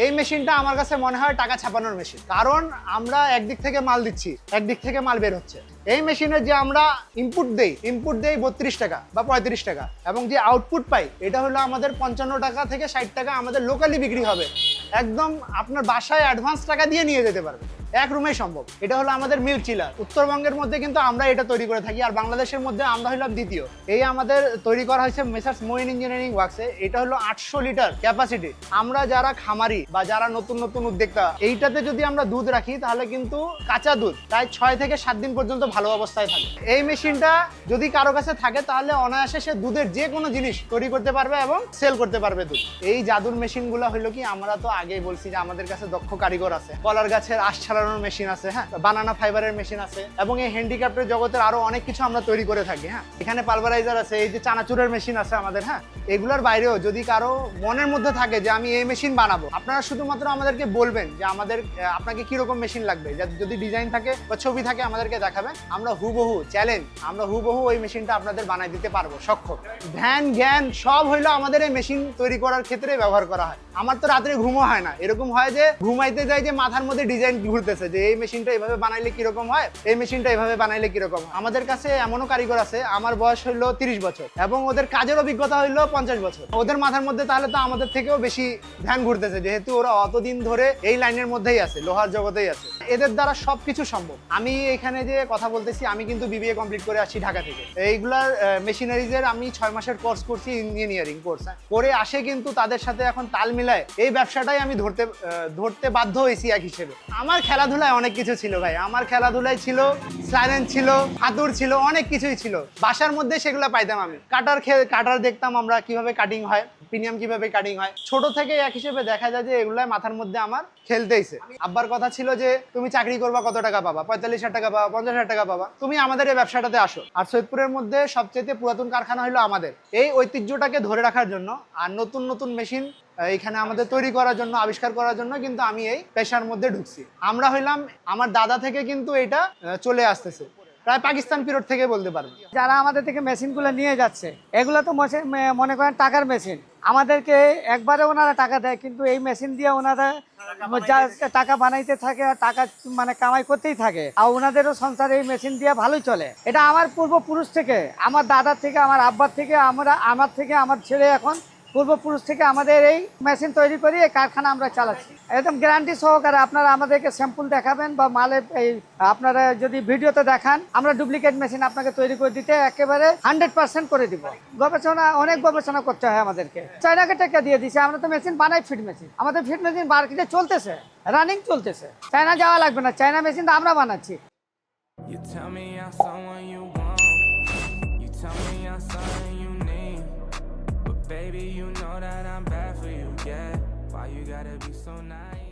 এই মেশিনটা আমার কাছে মনে হয় টাকা ছাপানোর মেশিন। কারণ আমরা একদিক থেকে মাল দিচ্ছি, একদিক থেকে মাল বের হচ্ছে। এই মেশিনে যে আমরা ইনপুট দেই ইনপুট দেই বত্রিশ টাকা বা পঁয়ত্রিশ টাকা এবং যে আউটপুট পাই, এটা হলো আমাদের পঞ্চান্ন টাকা থেকে ষাট টাকা আমাদের লোকালি বিক্রি হবে। একদম আপনার বাসায় অ্যাডভান্স টাকা দিয়ে নিয়ে যেতে পারবে। এক রুমেই সম্ভব। এটা হলো আমাদের মিল্ক চিলার। উত্তরবঙ্গের মধ্যে কিন্তু আমরা এটা তৈরি করে থাকি, আর বাংলাদেশের মধ্যে আমরা হলাম দ্বিতীয়। এই আমাদের তৈরি করা হয়েছে মেসার্স মোইন ইঞ্জিনিয়ারিং ওয়ার্কসে। এটা হলো আটশো লিটার ক্যাপাসিটি আমরা যারা খামারি বা যারা নতুন নতুন উদ্যোক্তা, এইটাতে যদি আমরা দুধ রাখি, তাহলে কিন্তু কাঁচা দুধ প্রায় ছয় থেকে সাত দিন পর্যন্ত ভালো অবস্থায় থাকে। এই মেশিনটা যদি কারও কাছে থাকে, তাহলে অনায়াসে সে দুধের যে কোনো জিনিস তৈরি করতে পারবে এবং সেল করতে পারবে দুধ। এই জাদুর মেশিনগুলো হলো কি, আমরা তো আগেই বলছি যে আমাদের কাছে দক্ষ কারিগর আছে। কলার গাছের আশ ছাড়ানোর মেশিন আছে হ্যাঁ? বানানা ফাইবারের মেশিন আছে, এবং এই হ্যান্ডিক্রাফটের জগতের আরও অনেক কিছু আমরা তৈরি করে থাকি হ্যাঁ? এখানে পালভারাইজার আছে, এই যে চানাচুরের মেশিন আছে আমাদের হ্যাঁ? এগুলোর বাইরেও যদি কারও মনের মধ্যে থাকে যে আমি এই মেশিন বানাবো, আপনারা শুধুমাত্র আমাদেরকে বলবেন যে আমাদের আপনাকে কীরকম মেশিন লাগবে যদি ডিজাইন থাকে বা ছবি থাকে আমাদেরকে দেখাবেন, আমরা হুবহু চ্যালেঞ্জ আমরা হুবহু ওই মেশিনটা আপনাদের বানাই দিতে পারব, সক্ষম। ধ্যান, জ্ঞান, সব হইল আমাদের এই মেশিন তৈরি করার ক্ষেত্রে ব্যবহার করা হয়। আমার তো রাত্রে ঘুমও হয় না, এরকম হয় যে ঘুমাইতে যাই যে মাথার মধ্যে ডিজাইন ঘুরতেছে যে, এই মেশিনটা এভাবে বানাইলে কীরকম হয়? এই মেশিনটা এভাবে বানাইলে কীরকম আমাদের কাছে এমনও কারিগর আছে, আমার বয়স হইল তিরিশ বছর এবং ওদের কাজের অভিজ্ঞতা হইল পঞ্চাশ বছর। ওদের মাথার মধ্যে তাহলে তো আমাদের থেকেও বেশি ধ্যান ঘুরতেছে, যেহেতু ওরা অতদিন ধরে এই লাইনের মধ্যেই আছে, লোহার জগতেই আছে। এদের দ্বারা সবকিছু সম্ভব। আমি এখানে যে কথা বলতেছি, আমি কিন্তু বিবিএ কমপ্লিট করে আসছি ঢাকা থেকে। এইগুলার মেশিনারিজের আমি ছয় মাসের কোর্স করছি ইঞ্জিনিয়ারিং কোর্স করে আসে কিন্তু তাদের সাথে এখন তাল মিলায়। এই ব্যবসাটাই আমি ধরতে ধরতে বাধ্য হয়েছি এক হিসেবে। আমার খেলাধুলায় অনেক কিছু ছিল ভাই। আমার খেলাধুলায় ছিল সাইলেন্ট ছিল হাতুর ছিল, অনেক কিছুই ছিল। বাসার মধ্যে সেগুলো পাইতাম আমি। কাটার খে- কাটার দেখতাম আমরা কীভাবে কাটিং হয় প্রিমিয়াম কীভাবে কাটিং হয়। ছোট থেকে এক হিসেবে দেখা যায় যে এগুলাই মাথার মধ্যে আমার খেলতেইছে। আব্বার কথা ছিল যে, তুমি চাকরি করবা, কত টাকা পাবা? পঁয়তাল্লিশ হাজার টাকা পাবা, পঞ্চাশ হাজার টাকা পাবা? তুমি আমাদের এই ব্যবসাটাতে আসো। আর সৈয়দপুরের মধ্যে সবচেয়ে পুরাতন কারখানা হলো আমাদের। এই ঐতিহ্যটাকে ধরে রাখার জন্য আর নতুন নতুন মেশিন এখানে আমাদের তৈরি করার জন্য, আবিষ্কার করার জন্য কিন্তু আমি এই পেশার মধ্যে ঢুকছি। আমরা হইলাম, আমার দাদা থেকে কিন্তু এটা চলে আসতেছে। প্রায় পাকিস্তান পিরিয়ড থেকে বলতে পারব যারা আমাদের থেকে মেশিনগুলো নিয়ে যাচ্ছে, এগুলো তো মনে করেন টাকার মেশিন। আমাদেরকে একবারে ওনারা টাকা দেয়, কিন্তু এই মেশিন দিয়ে ওনারা যা টাকা বানাইতে থাকে আর টাকা মানে কামাই করতেই থাকে। আর ওনাদেরও সংসার এই মেশিন দিয়ে ভালোই চলে। এটা আমার পূর্বপুরুষ থেকে, আমার দাদার থেকে, আমার আব্বার থেকে, আমরা, আমার থেকে, আমার ছেলে এখন পূর্বপুরুষ থেকে আমাদের এই মেশিন তৈরি করি এই কারখানা আমরা চালাচ্ছি। একদম গ্যারান্টি সহকারে আপনারা আমাদেরকে স্যাম্পল দেখাবেন বা মালে এই আপনারা যদি ভিডিওতে দেখান, আমরা ডুপ্লিকেট মেশিন আপনাকে তৈরি করে দিতে একেবারে হান্ড্রেড পার্সেন্ট করে দিব। গবেষণা, অনেক গবেষণা করতে হয় আমাদেরকে। চাইনাকে টাকা দিয়ে দিছে, আমরা তো মেশিন বানাই ফিট মেশিন আমাদের ফিট মেশিন মার্কেটে চলতেছে রানিং চলতেছে। চায়না যাওয়া লাগবে না, চায়না মেশিন তো আমরা বানাচ্ছি। You tell me I'm someone you want. You tell me I'm something you baby, you know that I'm bad for you, yeah. Why you gotta be so nice?